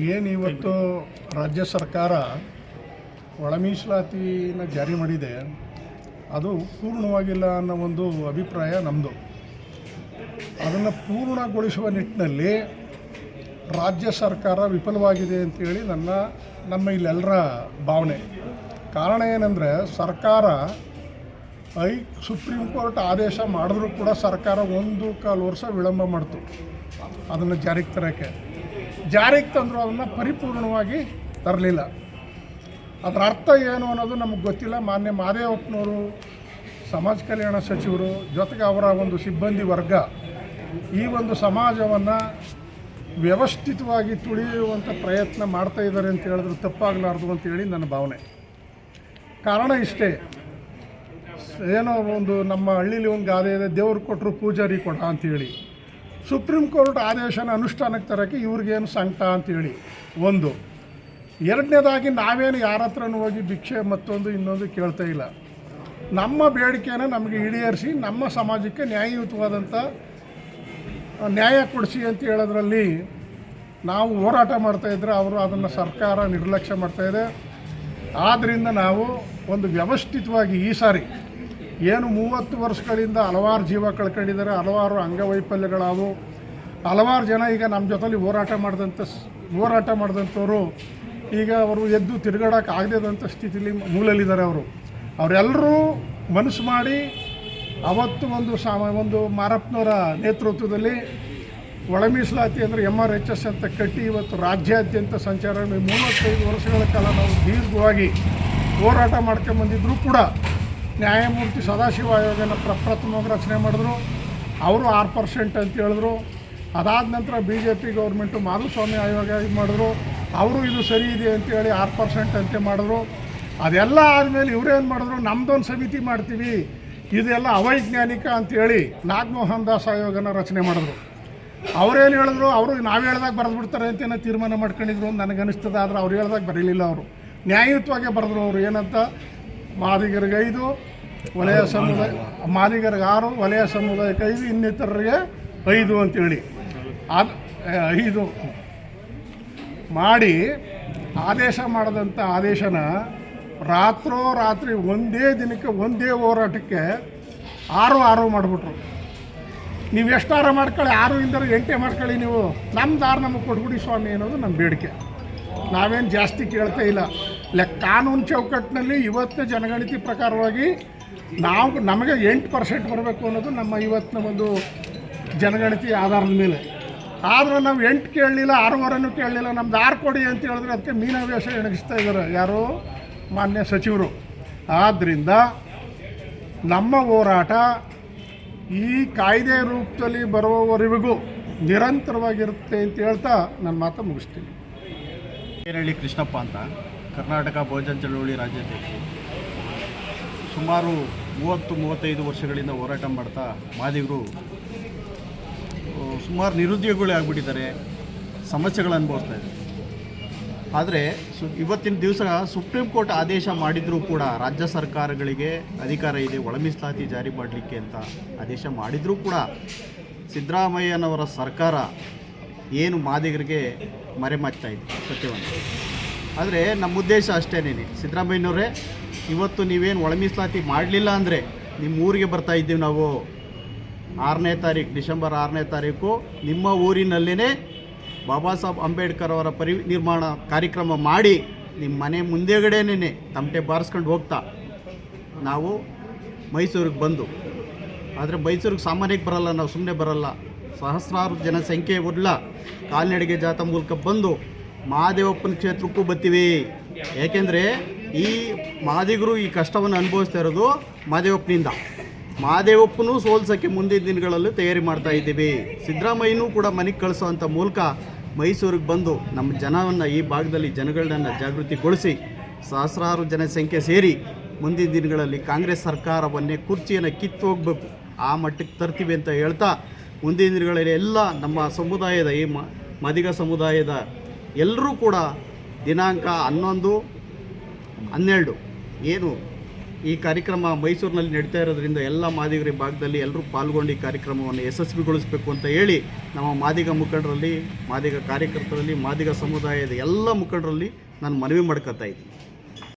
ಏನು ಇವತ್ತು ರಾಜ್ಯ ಸರ್ಕಾರ ಒಳ ಮೀಸಲಾತಿನ ಜಾರಿ ಮಾಡಿದೆ, ಅದು ಪೂರ್ಣವಾಗಿಲ್ಲ ಅನ್ನೋ ಒಂದು ಅಭಿಪ್ರಾಯ ನಮ್ಮದು ಅದನ್ನು ಪೂರ್ಣಗೊಳಿಸುವ ನಿಟ್ಟಿನಲ್ಲಿ ರಾಜ್ಯ ಸರ್ಕಾರ ವಿಫಲವಾಗಿದೆ ಅಂತೇಳಿ ನನ್ನ, ನಮ್ಮ ಇಲ್ಲೆಲ್ಲರ ಭಾವನೆ. ಕಾರಣ ಏನಂದರೆ, ಸರ್ಕಾರ ಐ, ಸುಪ್ರೀಂ ಕೋರ್ಟ್ ಆದೇಶ ಮಾಡಿದ್ರೂ ಕೂಡ ಸರ್ಕಾರ ಒಂದು ಕಾಲು ವರ್ಷ ವಿಳಂಬ ಮಾಡ್ತು. ಅದನ್ನು ಜಾರಿಗೆ ತರೋಕ್ಕೆ. ಜಾರಿಗೆ ತಂದರೂ ಅದನ್ನು ಪರಿಪೂರ್ಣವಾಗಿ ತರಲಿಲ್ಲ. ಅದರ ಅರ್ಥ ಏನು ಅನ್ನೋದು ನಮಗೆ ಗೊತ್ತಿಲ್ಲ. ಮಾನ್ಯ ಮಾದೇವಪ್ಪನವರು, ಸಮಾಜ ಕಲ್ಯಾಣ ಸಚಿವರು ಜೊತೆಗೆ ಅವರ ಒಂದು ಸಿಬ್ಬಂದಿ ವರ್ಗ ಈ ಒಂದು ಸಮಾಜವನ್ನು ವ್ಯವಸ್ಥಿತವಾಗಿ ತುಳಿಯುವಂಥ ಪ್ರಯತ್ನ ಮಾಡ್ತಾ ಇದ್ದಾರೆ ಅಂತ ಹೇಳಿದ್ರೆ ತಪ್ಪಾಗಲಾರ್ದು ಅಂತೇಳಿ ನನ್ನ ಭಾವನೆ. ಕಾರಣ ಇಷ್ಟೇ. ಏನೋ ಒಂದು ನಮ್ಮ ಹಳ್ಳಿಲಿ ಒಂದು ಗಾದೆ ಇದೆ, ದೇವ್ರು ಕೊಟ್ಟರು ಪೂಜಾರಿ ಕೊಡ ಅಂತೇಳಿ ಸುಪ್ರೀಂ ಕೋರ್ಟ್ ಆದೇಶನ ಅನುಷ್ಠಾನಕ್ಕೆ ತರೋಕ್ಕೆ ಇವ್ರಿಗೇನು ಸಂಕಟ ಅಂತೇಳಿ. ಒಂದು, ಎರಡನೇದಾಗಿ ನಾವೇನು ಯಾರ ಹತ್ರನೂ ಹೋಗಿ ಭಿಕ್ಷೆ ಮತ್ತೊಂದು ಇನ್ನೊಂದು ಕೇಳ್ತಾ ಇಲ್ಲ. ನಮ್ಮ ಬೇಡಿಕೆನ ನಮಗೆ ಈಡೇರಿಸಿ, ನಮ್ಮ ಸಮಾಜಕ್ಕೆ ನ್ಯಾಯಯುತವಾದಂಥ ನ್ಯಾಯ ಕೊಡಿಸಿ ಅಂತ ಹೇಳೋದ್ರಲ್ಲಿ ನಾವು ಹೋರಾಟ ಮಾಡ್ತಾಯಿದ್ರೆ ಅವರು ಅದನ್ನು ಸರ್ಕಾರ ನಿರ್ಲಕ್ಷ್ಯ ಮಾಡ್ತಾಯಿದೆ ಆದ್ದರಿಂದ ನಾವು ಒಂದು ವ್ಯವಸ್ಥಿತವಾಗಿ ಈ ಸಾರಿ ಏನು ಮೂವತ್ತು ವರ್ಷಗಳಿಂದ ಹಲವಾರು ಜೀವ ಕಳ್ಕೊಂಡಿದ್ದಾರೆ, ಹಲವಾರು ಅಂಗವೈಫಲ್ಯಗಳಾವು ಹಲವಾರು ಜನ ಈಗ ನಮ್ಮ ಜೊತೆಲಿ ಹೋರಾಟ ಮಾಡಿದಂಥ ಹೋರಾಟ ಮಾಡಿದಂಥವ್ರು. ಈಗ ಅವರು ಎದ್ದು ತಿರುಗಾಡೋಕೆ ಆಗದೇದಂಥ ಸ್ಥಿತಿಲಿ ಮೂಲಲ್ಲಿದ್ದಾರೆ ಅವರು. ಅವರೆಲ್ಲರೂ ಮನಸ್ಸು ಮಾಡಿ ಅವತ್ತು ಒಂದು ಸಾಮ ಒಂದು ಮಾರಪ್ಪನವರ ನೇತೃತ್ವದಲ್ಲಿ ಒಳ ಮೀಸಲಾತಿ ಅಂದರೆ ಎಂ ಆರ್ ಎಚ್ ಎಸ್ ಅಂತ ಕಟ್ಟಿ ಇವತ್ತು ರಾಜ್ಯಾದ್ಯಂತ ಸಂಚಾರ, ಮೂವತ್ತೈದು ವರ್ಷಗಳ ಕಾಲ ನಾವು ದೀರ್ಘವಾಗಿ ಹೋರಾಟ ಮಾಡ್ಕೊಂಬಂದಿದ್ದರೂ ಕೂಡ ನ್ಯಾಯಮೂರ್ತಿ ಸದಾಶಿವ ಆಯೋಗನ ಪ್ರಪ್ರಥಮವಾಗಿ ರಚನೆ ಮಾಡಿದ್ರು. ಅವರು ಆರು ಪರ್ಸೆಂಟ್ ಅಂತ ಹೇಳಿದ್ರು. ಅದಾದ ನಂತರ B J P government Madhuswamy ಆಯೋಗ ಇದು ಮಾಡಿದ್ರು. ಅವರು ಇದು ಸರಿ ಇದೆ ಅಂತೇಳಿ ಆರು ಪರ್ಸೆಂಟ್ ಅಂತೆ ಮಾಡಿದ್ರು. ಅದೆಲ್ಲ ಆದಮೇಲೆ ಇವರೇನು ಮಾಡಿದ್ರು? ನಮ್ಮದೊಂದು ಸಮಿತಿ ಮಾಡ್ತೀವಿ. ಇದೆಲ್ಲ ಅವೈಜ್ಞಾನಿಕ ಅಂತೇಳಿ ನಾಗಮೋಹನ್ ದಾಸ್ ಆಯೋಗನ ರಚನೆ ಮಾಡಿದ್ರು. ಅವ್ರೇನು ಹೇಳಿದ್ರು? ಅವರು ನಾವು ಹೇಳ್ದಾಗ ಬರೆದು ಬಿಡ್ತಾರೆ ಅಂತ ಏನೋ ತೀರ್ಮಾನ ಮಾಡ್ಕೊಂಡಿದ್ರು ನನಗನ್ನಿಸ್ತದೆ, ಆದರೆ ಅವ್ರು ಹೇಳ್ದಾಗ ಬರೀಲಿಲ್ಲ ಅವರು. ನ್ಯಾಯಯುತವಾಗೇ ಬರೆದ್ರು ಅವರು ಏನಂತ? ಮಾದಿಗರಿಗೆ ಐದು, ವಲಯ ಸಮುದಾಯ ಮಾದಿಗರಿಗೆ ಆರು, ವಲಯ ಸಮುದಾಯಕ್ಕೆ ಐದು, ಇನ್ನಿತರರಿಗೆ ಐದು ಅಂತೇಳಿ. ಅದು ಐದು. ಮಾಡಿ ಆದೇಶ ಮಾಡಿದಂಥ ಆದೇಶನ ರಾತ್ರೋ ರಾತ್ರಿ ಒಂದೇ ದಿನಕ್ಕೆ ಒಂದೇ ಹೋರಾಟಕ್ಕೆ ಆರು ಆರು ಮಾಡಿಬಿಟ್ರು. ನೀವು ಎಷ್ಟಾರ ಮಾಡ್ಕೊಳ್ಳಿ, ಆರು ಇಲ್ದರೆ ಎಂಟೇ ಮಾಡ್ಕೊಳ್ಳಿ ನೀವು. ನಮ್ಮ ದಾರ ನಮಗೆ ಕೊಟ್ಬಿಡಿ ಸ್ವಾಮಿ ಅನ್ನೋದು ನಮ್ಮ ಬೇಡಿಕೆ. ನಾವೇನು ಜಾಸ್ತಿ ಕೇಳ್ತಾ ಇಲ್ಲ. ಇಲ್ಲ, ಕಾನೂನು ಚೌಕಟ್ಟಿನಲ್ಲಿ ಇವತ್ತಿನ ಜನಗಣತಿ ಪ್ರಕಾರವಾಗಿ ನಾವು ನಮಗೆ ಎಂಟು ಪರ್ಸೆಂಟ್ ಬರಬೇಕು ಅನ್ನೋದು ನಮ್ಮ ಇವತ್ತಿನ ಒಂದು ಜನಗಣತಿ ಆಧಾರದ ಮೇಲೆ. ಆದರೆ ನಾವು ಎಂಟು ಕೇಳಲಿಲ್ಲ, ಆರೂವರೆನೂ ಕೇಳಲಿಲ್ಲ, ನಮ್ದು ಆರು ಕೊಡಿ ಅಂತ ಹೇಳಿದ್ರೆ ಅದಕ್ಕೆ ಮೀನಾವೇಶ ಎಣಗಿಸ್ತಾ ಇದ್ದಾರೆ. ಯಾರು? ಮಾನ್ಯ ಸಚಿವರು. ಆದ್ದರಿಂದ ನಮ್ಮ ಹೋರಾಟ ಈ ಕಾಯ್ದೆ ರೂಪದಲ್ಲಿ ಬರುವವರೆಗೂ ನಿರಂತರವಾಗಿರುತ್ತೆ ಅಂತ ಹೇಳ್ತಾ ನನ್ನ ಮಾತು ಮುಗಿಸ್ತೀನಿ. ಕೇರಳಿ ಕೃಷ್ಣಪ್ಪ ಅಂತ? ಕರ್ನಾಟಕ ಬಹುಜನ ಚಳವಳಿ ರಾಜ್ಯಾಧ್ಯಕ್ಷ. ಸುಮಾರು ಮೂವತ್ತು, ಮೂವತ್ತೈದು ವರ್ಷಗಳಿಂದ ಹೋರಾಟ ಮಾಡ್ತಾ ಮಾದಿಗರು ಸುಮಾರು ನಿರುದ್ಯೋಗಿಗಳೇ ಆಗಿಬಿಟ್ಟಿದ್ದಾರೆ. ಸಮಸ್ಯೆಗಳು ಅನುಭವಿಸ್ತಾ ಇದೆ. ಆದರೆ ಸು, ಇವತ್ತಿನ ದಿವಸ ಸುಪ್ರೀಂ ಕೋರ್ಟ್ ಆದೇಶ ಮಾಡಿದರೂ ಕೂಡ ರಾಜ್ಯ ಸರ್ಕಾರಗಳಿಗೆ ಅಧಿಕಾರ ಇದೆ ಒಳ ಮೀಸಲಾತಿ ಜಾರಿ ಮಾಡಲಿಕ್ಕೆ ಅಂತ ಆದೇಶ ಮಾಡಿದರೂ ಕೂಡ ಸಿದ್ದರಾಮಯ್ಯನವರ ಸರ್ಕಾರ ಏನು ಮಾದಿಗರಿಗೆ ಮರೆಮಾಚ್ತಾ ಇದೆ ಸತ್ಯವನ್ನು ಆದರೆ ನಮ್ಮ ಉದ್ದೇಶ ಅಷ್ಟೇನೇನೆ. ಸಿದ್ದರಾಮಯ್ಯನವರೇ, ಇವತ್ತು ನೀವೇನು ಒಳ ಮೀಸಲಾತಿ ಮಾಡಲಿಲ್ಲ ಅಂದರೆ ನಿಮ್ಮ ಊರಿಗೆ ಬರ್ತಾ ಇದ್ದೀವಿ ನಾವು. ಆರನೇ ತಾರೀಕು, ಡಿಸೆಂಬರ್ ಆರನೇ ತಾರೀಕು ನಿಮ್ಮ ಊರಿನಲ್ಲೇ ಬಾಬಾ ಸಾಹೇಬ್ ಅಂಬೇಡ್ಕರ್ ಅವರ ಪರಿ ನಿರ್ಮಾಣ ಕಾರ್ಯಕ್ರಮ ಮಾಡಿ ನಿಮ್ಮ ಮನೆ ಮುಂದೆಗಡೆನೇ ತಮಟೆ ಬಾರಿಸ್ಕೊಂಡು ಹೋಗ್ತಾ ನಾವು ಮೈಸೂರಿಗೆ ಬಂದು. ಆದರೆ ಮೈಸೂರಿಗೆ ಸಾಮಾನ್ಯಕ್ಕೆ ಬರಲ್ಲ, ನಾವು ಸುಮ್ಮನೆ ಬರಲ್ಲ. ಸಹಸ್ರಾರು ಜನಸಂಖ್ಯೆ ಉಡ್ಲ ಕಾಲ್ನಡಿಗೆ ಜಾತ ಮೂಲಕ ಬಂದು ಮಹಾದೇವಪ್ಪನ ಕ್ಷೇತ್ರಕ್ಕೂ ಬರ್ತೀವಿ. ಏಕೆಂದರೆ ಈ ಮಾದಿಗರು ಈ ಕಷ್ಟವನ್ನು ಅನುಭವಿಸ್ತಾ ಇರೋದು ಮಹಾದೇವಪ್ಪನಿಂದ. ಮಹಾದೇವಪ್ಪನೂ ಸೋಲ್ಸೋಕ್ಕೆ ಮುಂದಿನ ದಿನಗಳಲ್ಲಿ ತಯಾರಿ ಮಾಡ್ತಾ ಇದ್ದೀವಿ. ಸಿದ್ದರಾಮಯ್ಯನೂ ಕೂಡ ಮನೆಗೆ ಕಳಿಸುವಂಥ ಮೂಲಕ ಮೈಸೂರಿಗೆ ಬಂದು ನಮ್ಮ ಜನವನ್ನು ಈ ಭಾಗದಲ್ಲಿ ಜನಗಳನ್ನ ಜಾಗೃತಿಗೊಳಿಸಿ ಸಹಸ್ರಾರು ಜನಸಂಖ್ಯೆ ಸೇರಿ ಮುಂದಿನ ದಿನಗಳಲ್ಲಿ ಕಾಂಗ್ರೆಸ್ ಸರ್ಕಾರವನ್ನೇ ಕುರ್ಚಿಯನ್ನು ಕಿತ್ತು ಹೋಗಬೇಕು. ಆ ಮಟ್ಟಕ್ಕೆ ತರ್ತೀವಿ ಅಂತ ಹೇಳ್ತಾ ಮುಂದಿನ ದಿನಗಳಲ್ಲಿ ಎಲ್ಲ ನಮ್ಮ ಸಮುದಾಯದ ಈ ಮದಿಗ ಸಮುದಾಯದ ಎಲ್ಲರೂ ಕೂಡ ದಿನಾಂಕ ಹನ್ನೊಂದು, ಹನ್ನೆರಡು. ಏನು? ಈ ಕಾರ್ಯಕ್ರಮ ಮೈಸೂರಿನಲ್ಲಿ ನಡೀತಾ ಇರೋದ್ರಿಂದ ಎಲ್ಲ ಮಾದಿಗರಿ ಭಾಗದಲ್ಲಿ ಎಲ್ಲರೂ ಪಾಲ್ಗೊಂಡು ಈ ಕಾರ್ಯಕ್ರಮವನ್ನು ಯಶಸ್ವಿಗೊಳಿಸಬೇಕು ಅಂತ ಹೇಳಿ ನಮ್ಮ ಮಾದಿಗ ಮುಖಂಡರಲ್ಲಿ, ಮಾದಿಗ ಕಾರ್ಯಕರ್ತರಲ್ಲಿ, ಮಾದಿಗ ಸಮುದಾಯದ ಎಲ್ಲ ಮುಖಂಡರಲ್ಲಿ ನಾನು ಮನವಿ ಮಾಡ್ಕೊತಾ ಇದ್ದೀನಿ.